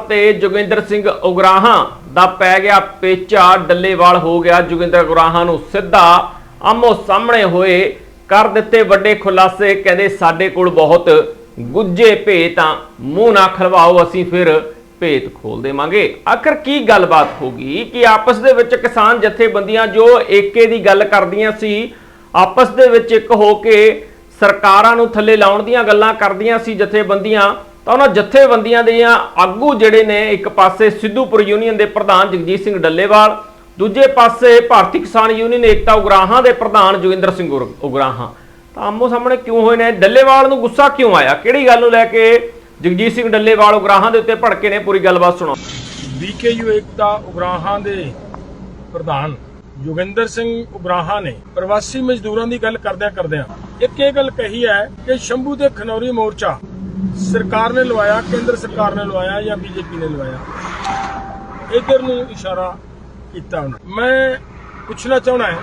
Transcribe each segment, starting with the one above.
ਤੇ ਜੋਗਿੰਦਰ ਸਿੰਘ ਉਗਰਾਹਾਂ ਦਾ ਪੈ ਗਿਆ ਪੇਚਾ, ਡੱਲੇਵਾਲ ਹੋ ਗਿਆ ਜੋਗਿੰਦਰ ਉਗਰਾਹਾਂ ਨੂੰ ਸਿੱਧਾ ਆਮੋ ਸਾਹਮਣੇ ਹੋਏ, ਕਰ ਦਿੱਤੇ ਵੱਡੇ ਖੁਲਾਸੇ, ਕਹਿੰਦੇ ਸਾਡੇ ਕੋਲ ਬਹੁਤ ਗੁੱਜੇ ਭੇਤ ਆ, ਮੂੰਹ ਨਾ ਖਲਵਾਓ, ਅਸੀਂ ਫਿਰ ਭੇਤ ਖੋਲ ਦੇਵਾਂਗੇ। ਆਖਰ ਕੀ ਗੱਲਬਾਤ ਹੋ ਗਈ ਕਿ ਆਪਸ ਦੇ ਵਿੱਚ ਕਿਸਾਨ ਜਥੇਬੰਦੀਆਂ ਜੋ ਏਕੇ ਦੀ ਗੱਲ ਕਰਦੀਆਂ ਸੀ, ਆਪਸ ਦੇ ਵਿੱਚ ਇੱਕ ਹੋ ਕੇ ਸਰਕਾਰਾਂ ਨੂੰ ਥੱਲੇ ਲਾਉਣ ਦੀਆਂ ਗੱਲਾਂ ਕਰਦੀਆਂ ਸੀ ਜਥੇਬੰਦੀਆਂ ਤਾਂ ਉਹਨਾਂ ਜਥੇਬੰਦੀਆਂ ਦੀਆਂ ਆਗੂ ਜਿਹੜੇ ਨੇ, ਇੱਕ ਪਾਸੇ ਸਿੱਧੂਪੁਰ ਯੂਨੀਅਨ ਦੇ ਪ੍ਰਧਾਨ ਜਗਜੀਤ ਸਿੰਘ ਡੱਲੇਵਾਲ, ਦੂਜੇ ਪਾਸੇ ਭਾਰਤੀ ਕਿਸਾਨ ਯੂਨੀਅਨ ਏਕਤਾ ਉਗਰਾਹਾਂ ਦੇ ਪ੍ਰਧਾਨ ਜੋਗਿੰਦਰ ਸਿੰਘ ਉਗਰਾਹਾਂ। ਤਾਂ ਆਮੋ ਸਾਹਮਣੇ ਕਿਉਂ ਹੋਏ ਨੇ? ਡੱਲੇਵਾਲ ਨੂੰ ਗੁੱਸਾ ਕਿਉਂ ਆਇਆ? ਕਿਹੜੀ ਗੱਲ ਨੂੰ ਲੈ ਕੇ ਜਗਜੀਤ ਸਿੰਘ ਡੱਲੇਵਾਲ ਉਗਰਾਹਾਂ ਦੇ ਉੱਤੇ ਭੜਕੇ ਨੇ? ਪੂਰੀ ਗੱਲਬਾਤ ਸੁਣੋ। ਬੀਕੇਯੂ ਏਕਤਾ ਉਗਰਾਹਾਂ ਦੇ ਪ੍ਰਧਾਨ ਯੋਗਿੰਦਰ ਸਿੰਘ ਉਗਰਾਹਾਂ ਨੇ ਪ੍ਰਵਾਸੀ ਮਜ਼ਦੂਰਾਂ ਦੀ ਗੱਲ ਕਰਦਿਆਂ ਕਰਦਿਆਂ ਇੱਕ ਇਹ ਗੱਲ ਕਹੀ ਹੈ ਕਿ ਸ਼ੰਭੂ ਤੇ ਖਨੌਰੀ ਮੋਰਚਾ ਸਰਕਾਰ ਨੇ ਲਵਾਇਆ, ਕੇਂਦਰ ਸਰਕਾਰ ਨੇ ਲਵਾਇਆ ਜਾਂ ਬੀਜੇਪੀ ਨੇ ਲਵਾਇਆ? ਇਧਰ ਨੂੰ ਇਸ਼ਾਰਾ ਕੀਤਾ ਉਹਨਾਂ। ਮੈਂ ਪੁੱਛਣਾ ਚਾਹਣਾ ਹੈ,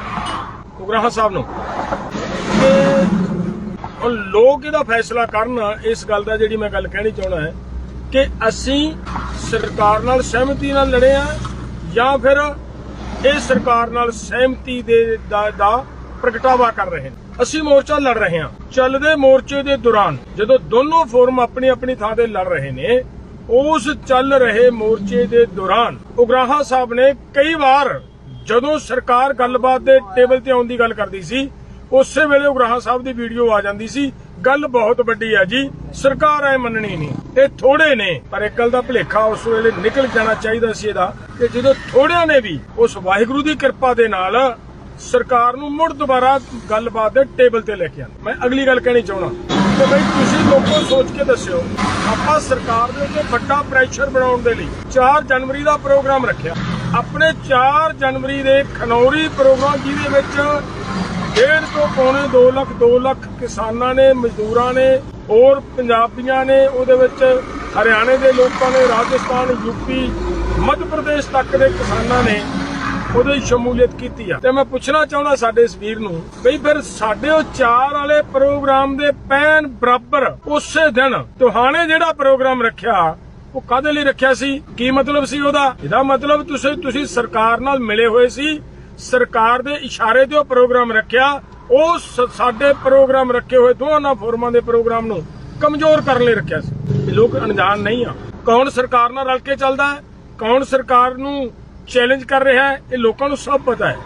ਉਗਰਾਹਾਂ ਸਾਹਿਬ ਨੂੰ, ਕਿ ਹੁਣ ਲੋਕ ਇਹਦਾ ਫੈਸਲਾ ਕਰਨ, ਇਸ ਗੱਲ ਦਾ ਜਿਹੜੀ ਮੈਂ ਗੱਲ ਕਹਿਣੀ ਚਾਹਣਾ ਹੈ, ਕਿ ਅਸੀਂ ਸਰਕਾਰ ਨਾਲ ਸਹਿਮਤੀ ਨਾਲ ਲੜੇ ਆ ਜਾਂ ਫਿਰ ਇਹ ਸਰਕਾਰ ਨਾਲ ਸਹਿਮਤੀ ਦੇ ਦਾ ਪ੍ਰਗਟਾਵਾ ਕਰ ਰਹੇ ਨੇ? ਅਸੀਂ ਮੋਰਚਾ ਲੜ ਰਹੇ ਹਾਂ। ਚੱਲਦੇ ਮੋਰਚੇ ਦੇ ਦੌਰਾਨ ਜਦੋਂ ਦੋਨੋਂ ਫੋਰਮ ਆਪਣੀ ਆਪਣੀ ਥਾਂ ਤੇ ਲੜ ਰਹੇ ਨੇ, ਉਸ ਚੱਲ ਰਹੇ ਮੋਰਚੇ ਦੇ ਦੌਰਾਨ ਉਗਰਾਹਾ ਸਾਹਿਬ ਨੇ ਕਈ ਵਾਰ ਜਦੋਂ ਸਰਕਾਰ ਗੱਲਬਾਤ ਦੇ ਟੇਬਲ ਤੇ ਆਉਣ ਦੀ ਗੱਲ ਕਰਦੀ ਸੀ, ਉਸੇ ਵੇਲੇ ਉਗਰਾਹਾ ਸਾਹਿਬ ਦੀ ਵੀਡੀਓ ਆ ਜਾਂਦੀ ਸੀ, ਗੱਲ ਬਹੁਤ ਵੱਡੀ ਹੈ ਜੀ, ਸਰਕਾਰ ਐ ਮੰਨਣੀ ਨਹੀਂ। ਇਹ ਥੋੜੇ ਨੇ, ਪਰ ਇੱਕ ਗੱਲ ਦਾ ਭਲੇਖਾ ਉਸ ਵੇਲੇ ਨਿਕਲ ਜਾਣਾ ਚਾਹੀਦਾ ਸੀ ਇਹਦਾ ਕਿ ਜਦੋਂ ਥੋੜਿਆਂ ਨੇ ਵੀ ਉਸ ਵਾਹਿਗੁਰੂ ਦੀ ਕਿਰਪਾ ਦੇ ਨਾਲ ਸਰਕਾਰ ਨੂੰ ਮੁੜ ਦੁਬਾਰਾ ਗੱਲਬਾਤ ਦੇ ਟੇਬਲ ਤੇ ਲੈ ਕੇ ਆਉਣਾ ਮੈਂ ਅਗਲੀ ਗੱਲ ਕਹਿਣੀ ਚਾਹਣਾ ਕਿ ਬਈ ਤੁਸੀਂ ਲੋਕੋ ਸੋਚ ਕੇ ਦੱਸਿਓ, ਆਪਾਂ ਸਰਕਾਰ ਦੇ ਉੱਤੇ ਵੱਡਾ ਪ੍ਰੈਸ਼ਰ ਬਣਾਉਣ ਦੇ ਲਈ 4 ਜਨਵਰੀ ਦਾ ਪ੍ਰੋਗਰਾਮ ਰੱਖਿਆ। ਆਪਣੇ 4 ਜਨਵਰੀ ਦੇ ਖਨੌਰੀ ਪ੍ਰੋਗਰਾਮ ਜਿਹਦੇ ਵਿੱਚ ਡੇਢ ਤੋਂ ਪੌਣੇ 2 ਲੱਖ 2 ਲੱਖ ਕਿਸਾਨਾਂ ਨੇ, ਮਜ਼ਦੂਰਾਂ ਨੇ, ਹੋਰ ਪੰਜਾਬੀਆਂ ਨੇ, ਉਹਦੇ ਵਿੱਚ ਹਰਿਆਣੇ ਦੇ ਲੋਕਾਂ ਨੇ, ਰਾਜਸਥਾਨ ਯੂਪੀ ਮੱਧ ਪ੍ਰਦੇਸ਼ ਤੱਕ ਦੇ ਕਿਸਾਨਾਂ ਨੇ ਉਹਦੇ ਸ਼ਮੂਲੀਅਤ ਕੀਤੀ ਆ। ਤੇ ਮੈਂ ਪੁੱਛਣਾ ਚਾਹੁੰਦਾ ਸਾਡੇ ਇਸ ਵੀਰ ਨੂੰ, ਬਈ ਫਿਰ ਸਾਡੇ ਉਹ ਚਾਰ ਵਾਲੇ ਪ੍ਰੋਗਰਾਮ ਦੇ ਪੈਨ ਬਰਾਬਰ ਉਸੇ ਦਿਨ ਤੁਹਾਨੇ ਜਿਹੜਾ ਪ੍ਰੋਗਰਾਮ ਰੱਖਿਆ, ਉਹ ਕਾਦੇ ਲਈ ਰੱਖਿਆ ਸੀ? ਕੀ ਮਤਲਬ ਸੀ ਉਹਦਾ? ਇਹਦਾ ਮਤਲਬ ਤੁਸੀਂ ਤੁਸੀਂ ਸਰਕਾਰ ਨਾਲ ਮਿਲੇ ਹੋਏ ਸੀ, ਸਰਕਾਰ ਦੇ ਇਸ਼ਾਰੇ ਤੇ ਉਹ ਪ੍ਰੋਗਰਾਮ ਰੱਖਿਆ, ਉਹ ਸਾਡੇ ਪ੍ਰੋਗਰਾਮ ਰੱਖੇ ਹੋਏ ਦੋਵਾਂ ਫੋਰਮਾਂ ਦੇ ਪ੍ਰੋਗਰਾਮ ਨੂੰ ਕਮਜ਼ੋਰ ਕਰਨ ਲਈ ਰੱਖਿਆ ਸੀ। ਇਹ ਲੋਕ ਅਣਜਾਣ ਨਹੀਂ ਆ। ਕੌਣ ਸਰਕਾਰ ਨਾਲ ਰਲ ਕੇ ਚੱਲਦਾ ਹੈ? ਕੌਣ ਸਰਕਾਰ ਨੂੰ ਚੈਲੰਜ ਕਰ ਰਿਹਾ ਹੈ, ਇਹ ਲੋਕਾਂ ਨੂੰ ਸਭ ਪਤਾ ਹੈ।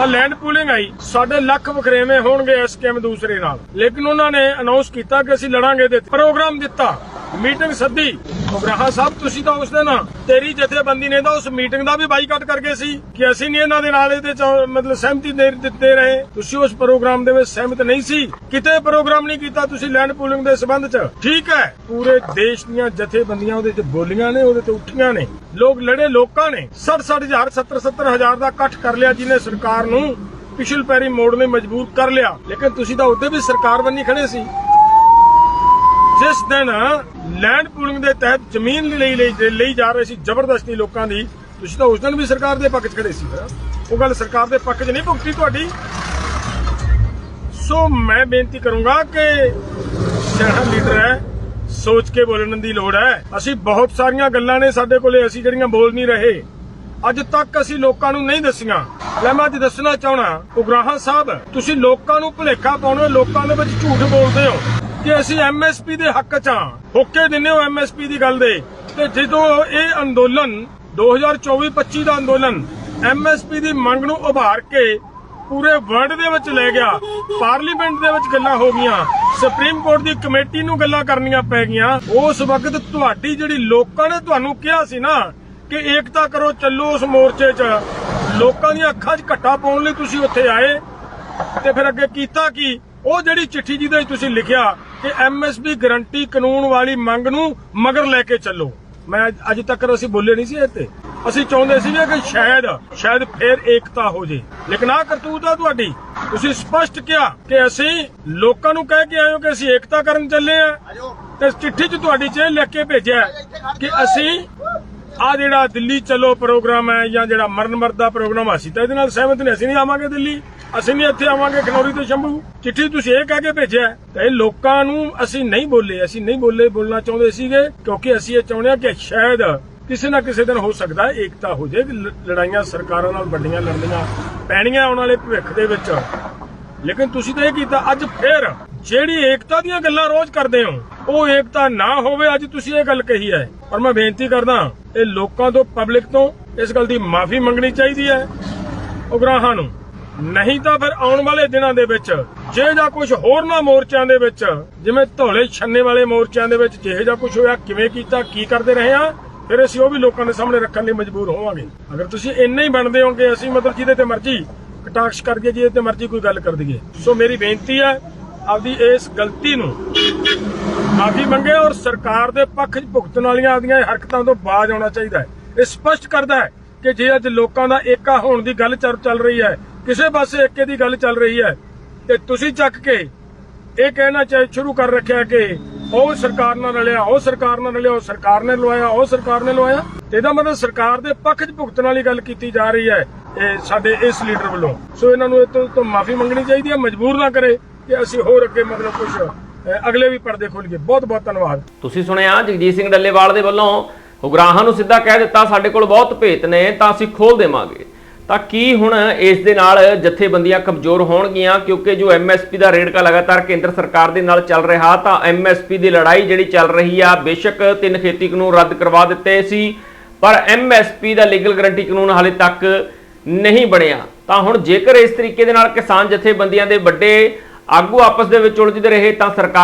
ਆ ਲੈਂਡ ਪੂਲਿੰਗ ਆਈ, ਸਾਡੇ ਲੱਖ ਵਖਰੇਵੇਂ ਹੋਣਗੇ ਇਸ ਸਕੀਮ ਦੂਸਰੇ ਨਾਲ। ਲੇਕਿਨ ਉਹਨਾਂ ਨੇ ਅਨਾਉਂਸ ਕੀਤਾ ਕਿ ਅਸੀਂ ਲੜਾਂਗੇ ਤੇ। ਪ੍ਰੋਗਰਾਮ ਦਿੱਤਾ ਮੀਟਿੰਗ ਸੱਦੀ। ਉਗਰਾਹਾ ਸਾਹਿਬ, ਤੁਸੀਂ ਤਾਂ ਉਸ ਦਿਨ ਤੇਰੀ ਜਥੇਬੰਦੀ ਨੇ ਤਾਂ ਉਸ ਮੀਟਿੰਗ ਦਾ ਵੀ ਬਾਈਕਾਟ ਕਰਕੇ ਸੀ ਕਿ ਅਸੀਂ ਨਹੀਂ ਇਹਨਾਂ ਦੇ ਨਾਲ ਇਹਦੇ ਮਤਲਬ ਸਹਿਮਤੀ ਦੇ ਦਿੱਤੇ ਰਹੇ। ਤੁਸੀਂ ਉਸ ਪ੍ਰੋਗਰਾਮ ਦੇ ਵਿੱਚ ਸਹਿਮਤ ਨਹੀਂ ਸੀ। ਕਿਤੇ ਪ੍ਰੋਗਰਾਮ ਨਹੀਂ ਕੀਤਾ ਤੁਸੀਂ ਲੈਂਡ ਪੂਲਿੰਗ ਦੇ ਸਬੰਧ ਚ। ਠੀਕ ਹੈ, ਪੂਰੇ ਦੇਸ਼ ਦੀਆਂ ਜਥੇਬੰਦੀਆਂ ਉਹਦੇ ਚ ਬੋਲੀਆਂ ਨੇ, ਉਹਦੇ ਤੇ ਉੱਠੀਆਂ ਨੇ। ਲੋਕ ਲੜੇ ਲੋਕਾਂ ਨੇ। 60 ਹਜ਼ਾਰ 70 70 ਹਜ਼ਾਰ ਦਾ ਇਕੱਠ ਕਰ ਲਿਆ ਜਿਹਨੇ ਸਰਕਾਰ ਨੂੰ। ਪਿਛਲ ਪੈਰੀ ਮੋੜ ਲਈ ਮਜਬੂਰ ਕਰ ਲਿਆ। ਲੇਕਿਨ ਤੁਸੀਂ ਤਾਂ ਉੱਤੇ ਵੀ ਸਰਕਾਰ ਬੰਨੀ ਖੜੇ ਸੀ। ਜਿਸ ਦਿਨ ਲੈਂਡ ਪੂਲਿੰਗ ਦੇ ਤਹਿਤ ਜ਼ਮੀਨ ਲਈ ਲਈ ਜਾ ਰਹੇ ਸੀ ਜ਼ਬਰਦਸਤੀ ਲੋਕਾਂ ਦੀ, ਤੁਸੀਂ ਤਾਂ ਉਸ ਦਿਨ ਵੀ ਸਰਕਾਰ ਦੇ ਪੱਖ 'ਚ ਖੜੇ ਸੀ। ਉਹ ਗੱਲ ਸਰਕਾਰ ਦੇ ਪੱਖ 'ਚ ਨਹੀਂ ਭੁਗਤੀ ਤੁਹਾਡੀ। ਸੋ ਮੈਂ ਬੇਨਤੀ ਕਰੂੰਗਾ ਕਿ ਸਿਆਣਾ ਲੀਡਰ ਹੈ, ਸੋਚ ਕੇ ਬੋਲਣ ਦੀ ਲੋੜ ਹੈ। ਅਸੀਂ ਬਹੁਤ ਸਾਰੀਆਂ ਗੱਲਾਂ ਨੇ ਸਾਡੇ ਕੋਲੇ, ਅਸੀਂ ਜਿਹੜੀਆਂ ਬੋਲ ਨਹੀਂ ਰਹੇ। ਅੱਜ ਤੱਕ ਅਸੀਂ ਲੋਕਾਂ ਨੂੰ ਨਹੀਂ ਦੱਸੀਆਂ। ਲੈ ਮੈਂ ਅੱਜ ਦੱਸਣਾ ਚਾਹਣਾ ਉਗਰਾਹਾਂ ਸਾਹਿਬ, ਤੁਸੀਂ ਲੋਕਾਂ ਨੂੰ ਭੁਲੇਖਾ ਪਾਉਣੇ ਲੋਕਾਂ ਦੇ ਵਿੱਚ ਝੂਠ ਬੋਲਦੇ ਹੋ। ਕਿ ਅਸੀਂ ਐਮਐਸਪੀ ਦੇ ਹੱਕ 'ਚ ਹਾਂ। ਹੋਕੇ ਦਿੰਦੇ ਹੋ ਐਮਐਸਪੀ ਦੀ ਗੱਲ ਦੇ। ਤੇ ਜਦੋਂ ਇਹ ਅੰਦੋਲਨ 2024-25 ਦਾ ਅੰਦੋਲਨ ਐਮਐਸਪੀ ਦੀ ਮੰਗ ਨੂੰ ਉਭਾਰ ਕੇ ਪੂਰੇ ਵਰਲਡ ਦੇ ਵਿੱਚ ਲੈ ਗਿਆ, ਪਾਰਲੀਮੈਂਟ ਦੇ ਵਿੱਚ ਗੱਲਾਂ ਹੋ ਗਈਆਂ, ਸੁਪਰੀਮ ਕੋਰਟ ਦੀ ਕਮੇਟੀ ਨੂੰ ਗੱਲਾਂ ਕਰਨੀਆਂ ਪੈ ਗਈਆਂ, ਉਸ ਵਕਤ ਤੁਹਾਡੀ ਜਿਹੜੀ ਲੋਕਾਂ ਨੇ ਤੁਹਾਨੂੰ ਕਿਹਾ ਸੀ ਨਾ ਕਿ ਏਕਤਾ ਕਰੋ, ਚੱਲੋ ਉਸ ਮੋਰਚੇ 'ਚ। ਲੋਕਾਂ ਦੀਆਂ ਅੱਖਾਂ 'ਚ ਘੱਟਾ ਪਾਉਣ ਲਈ ਤੁਸੀਂ ਉੱਥੇ ਆਏ। ਤੇ ਫਿਰ ਅੱਗੇ ਕੀਤਾ ਕੀ? ਉਹ ਜਿਹੜੀ ਚਿੱਠੀ ਜਿਹਦੇ ਵਿੱਚ ਤੁਸੀਂ ਲਿਖਿਆ ਕਿ ਐਮਐਸਪੀ ਗਰੰਟੀ ਕਾਨੂੰਨ ਵਾਲੀ ਮੰਗ ਨੂੰ ਮਗਰ ਲੈ ਕੇ ਚੱਲੋ। ਮੈਂ ਅੱਜ- ਤੱਕ ਅਸੀਂ ਬੋਲੇ ਨਹੀਂ ਸੀ ਇਹ ਤੇ। ਅਸੀਂ ਚਾਹੁੰਦੇ ਸੀ ਕਿ ਸ਼ਾਇਦ ਸ਼ਾਇਦ ਫੇਰ ਏਕਤਾ ਹੋ ਜੇ। ਲੇਕਿਨ ਆ ਕਰਤੂਤ ਆ ਤੁਹਾਡੀ। ਤੁਸੀਂ ਸਪਸ਼ਟ ਕਿਹਾ ਕਿ ਅਸੀਂ ਲੋਕਾਂ ਨੂੰ ਕਹਿ ਕੇ ਆਏ ਕਿ ਅਸੀਂ ਏਕਤਾ ਕਰਨ ਚੱਲੇ ਆ। ਤੇ ਚਿੱਠੀ 'ਚ ਤੁਹਾਡੀ 'ਚ ਇਹ ਲਿਖ ਕੇ ਭੇਜਿਆ ਕਿ ਅਸੀਂ ਆ ਜਿਹੜਾ ਦਿੱਲੀ ਚਲੋ ਪ੍ਰੋਗਰਾਮ ਹੈ ਜਾਂ ਜਿਹੜਾ ਮਰਨ ਮਰਦਾ ਪ੍ਰੋਗਰਾਮ ਅਸੀਂ ਤਾਂ ਇਹਦੇ ਨਾਲ ਸਹਿਮਤ ਨਹੀਂ, ਅਸੀਂ ਨਹੀਂ ਆਵਾਂਗੇ ਦਿੱਲੀ। ਅਸੀਂ ਵੀ ਇੱਥੇ ਆਵਾਂਗੇ ਖਨੌਰੀ ਤੋਂ ਸ਼ੰਭੂ। ਚਿੱਠੀ ਤੁਸੀਂ ਇਹ ਕਹਿ ਕੇ ਭੇਜਿਆ ਤੇ ਲੋਕਾਂ ਨੂੰ ਅਸੀਂ ਨਹੀਂ ਬੋਲੇ, ਅਸੀਂ ਨਹੀਂ ਬੋਲੇ, ਬੋਲਣਾ ਚਾਹੁੰਦੇ ਸੀਗੇ ਕਿਉਂਕਿ ਅਸੀਂ ਇਹ ਚਾਹੁੰਦੇ ਹਾਂ ਕਿ ਸ਼ਾਇਦ ਕਿਸੇ ਨਾ ਕਿਸੇ ਦਿਨ ਹੋ ਸਕਦਾ ਹੈ ਏਕਤਾ ਹੋ ਜਾਏ ਲੜਾਈਆਂ ਸਰਕਾਰਾਂ ਨਾਲ ਵੱਡੀਆਂ ਲੜਨੀਆਂ ਪੈਣੀਆਂ ਆਉਣ ਵਾਲੇ ਭਵਿੱਖ ਦੇ ਵਿੱਚ। ਲੇਕਿਨ ਤੁਸੀਂ ਤਾਂ ਇਹ ਕੀਤਾ, ਅੱਜ ਫੇਰ ਜਿਹੜੀ ਏਕਤਾ ਦੀਆਂ ਗੱਲਾਂ ਰੋਜ਼ ਕਰਦੇ ਹੋ, ਉਹ ਏਕਤਾ ਨਾ ਹੋਵੇ, ਅੱਜ ਤੁਸੀਂ ਇਹ ਗੱਲ ਕਹੀ ਹੈ। ਪਰ ਮੈਂ ਬੇਨਤੀ ਕਰਦਾ, ਇਹ ਲੋਕਾਂ ਤੋਂ, ਪਬਲਿਕ ਤੋਂ ਇਸ ਗੱਲ ਦੀ ਮਾਫੀ ਮੰਗਣੀ ਚਾਹੀਦੀ ਹੈ, ਉਗਰਾਹਾਂ ਨੂੰ। ਨਹੀਂ ਤਾਂ ਫਿਰ ਆਉਣ ਵਾਲੇ ਦਿਨਾਂ ਦੇ ਵਿੱਚ, ਜੇ ਜਾਂ ਕੁਝ ਹੋਰ ਨਾ ਮੋਰਚਿਆਂ ਦੇ ਵਿੱਚ, ਜਿਵੇਂ ਧੌਲੇ ਛੰਨੇ ਵਾਲੇ ਮੋਰਚਿਆਂ ਦੇ ਵਿੱਚ ਜਿਹੇ ਜਾਂ ਕੁਝ ਹੋਇਆ, ਕਿਵੇਂ ਕੀਤਾ, ਕੀ ਕਰਦੇ ਰਹੇ ਆ ਫਿਰ ਅਸੀਂ ਉਹ ਵੀ ਲੋਕਾਂ ਦੇ ਸਾਹਮਣੇ ਰੱਖਣ ਲਈ ਮਜਬੂਰ ਹੋਵਾਂਗੇ। ਅਗਰ ਤੁਸੀਂ ਇੰਨੇ ਹੀ ਬਣਦੇ ਹੋਗੇ ਅਸੀਂ ਮਤਲਬ ਜਿਹਦੇ ਤੇ ਮਰਜ਼ੀ ਕਟਾਕਸ਼ ਕਰ ਦਈਏ, ਜਿਹਦੇ ਤੇ ਮਰਜ਼ੀ ਕੋਈ ਗੱਲ ਕਰ ਦਈਏ। ਸੋ ਮੇਰੀ ਬੇਨਤੀ ਹੈ, ਆਪਦੀ ਇਸ ਗਲਤੀ ਨੂੰ ਮਾਫੀ ਮੰਗੇ ਔਰ ਸਰਕਾਰ ਦੇ ਪੱਖ 'ਚ ਭੁਗਤਣ ਵਾਲੀਆਂ ਆਪਦੀਆਂ ਹਰਕਤਾਂ ਤੋਂ ਬਾਜ਼ ਆਉਣਾ ਚਾਹੀਦਾ ਹੈ। ਇਹ ਸਪਸ਼ਟ ਕਰਦਾ ਹੈ ਕਿ ਜੇ ਅੱਜ ਲੋਕਾਂ ਦਾ ਏਕਾ ਹੋਣ ਦੀ ਗੱਲ ਚੱਲ ਰਹੀ ਹੈ ਕਿਸੇ ਪਾਸੇ ਏਕੇ ਦੀ ਗੱਲ ਚੱਲ ਰਹੀ ਹੈ ਤੇ ਤੁਸੀਂ ਚੱਕ ਕੇ ਇਹ ਕਹਿਣਾ ਚਾਹ ਸ਼ੁਰੂ ਕਰ ਰੱਖਿਆ ਕਿ ਉਹ ਸਰਕਾਰ ਨਾਲ ਰਲਿਆ ਉਹ ਸਰਕਾਰ ਨਾਲ ਰਲਿਆ ਉਹ ਸਰਕਾਰ ਨੇ ਲਵਾਇਆ ਉਹ ਸਰਕਾਰ ਨੇ ਲਵਾਇਆ। ਇਹਦਾ ਮਤਲਬ ਸਰਕਾਰ ਦੇ ਪੱਖ 'ਚ ਭੁਗਤਣ ਵਾਲੀ ਗੱਲ ਕੀਤੀ ਜਾ ਰਹੀ ਹੈ ਇਹ ਸਾਡੇ ਇਸ ਲੀਡਰ ਵੱਲੋਂ। ਸੋ ਇਹਨਾਂ ਨੂੰ ਇਹ ਤੋਂ, ਤੋਂ ਮਾਫੀ ਮੰਗਣੀ ਚਾਹੀਦੀ ਹੈ ਮਜਬੂਰ ਨਾ ਕਰੇ ਕਿ ਅਸੀਂ ਹੋਰ ਅੱਗੇ ਮਤਲਬ ਕੁਝ ਅਗਲੇ ਵੀ ਪਰਦੇ ਖੋਲੀਏ ਬਹੁਤ ਬਹੁਤ ਧੰਨਵਾਦ। ਤੁਸੀਂ ਸੁਣਿਆ ਜਗਜੀਤ ਸਿੰਘ ਡੱਲੇਵਾਲ ਦੇ ਵੱਲੋਂ ਉਗਰਾਹਾਂ ਨੂੰ ਸਿੱਧਾ ਕਹਿ ਦਿੱਤਾ ਸਾਡੇ ਕੋਲ ਬਹੁਤ ਭੇਤ ਨੇ ਤਾਂ ਅਸੀਂ ਖੋਲ ਦੇਵਾਂਗੇ। ਤਾਂ ਕੀ ਹੁਣ ਇਸ ਦੇ ਨਾਲ ਜਥੇਬੰਦੀਆਂ ਕਮਜ਼ੋਰ ਹੋਣਗੀਆਂ? ਕਿਉਂਕਿ ਜੋ ਐਮਐਸਪੀ ਦਾ ਰੇੜਕਾ ਲਗਾਤਾਰ ਕੇਂਦਰ ਸਰਕਾਰ ਦੇ ਨਾਲ ਚੱਲ ਰਿਹਾ, ਤਾਂ ਐਮਐਸਪੀ ਦੀ ਲੜਾਈ ਜਿਹੜੀ ਚੱਲ ਰਹੀ ਆ, ਬੇਸ਼ੱਕ ਤਿੰਨ ਖੇਤੀ ਕਾਨੂੰਨ ਰੱਦ ਕਰਵਾ ਦਿੱਤੇ ਸੀ, ਪਰ ਐਮਐਸਪੀ ਦਾ ਲੀਗਲ ਗਰੰਟੀ ਕਾਨੂੰਨ ਹਾਲੇ ਤੱਕ ਨਹੀਂ ਬਣਿਆ। ਤਾਂ ਹੁਣ ਜੇਕਰ ਇਸ ਤਰੀਕੇ ਦੇ ਨਾਲ ਕਿਸਾਨ ਜਥੇਬੰਦੀਆਂ ਦੇ ਵੱਡੇ ਆਗੂ ਆਪਸ ਦੇ ਵਿੱਚ ਉਲਝਦੇ ਰਹੇ, ਤਾਂ ਸਰਕਾਰ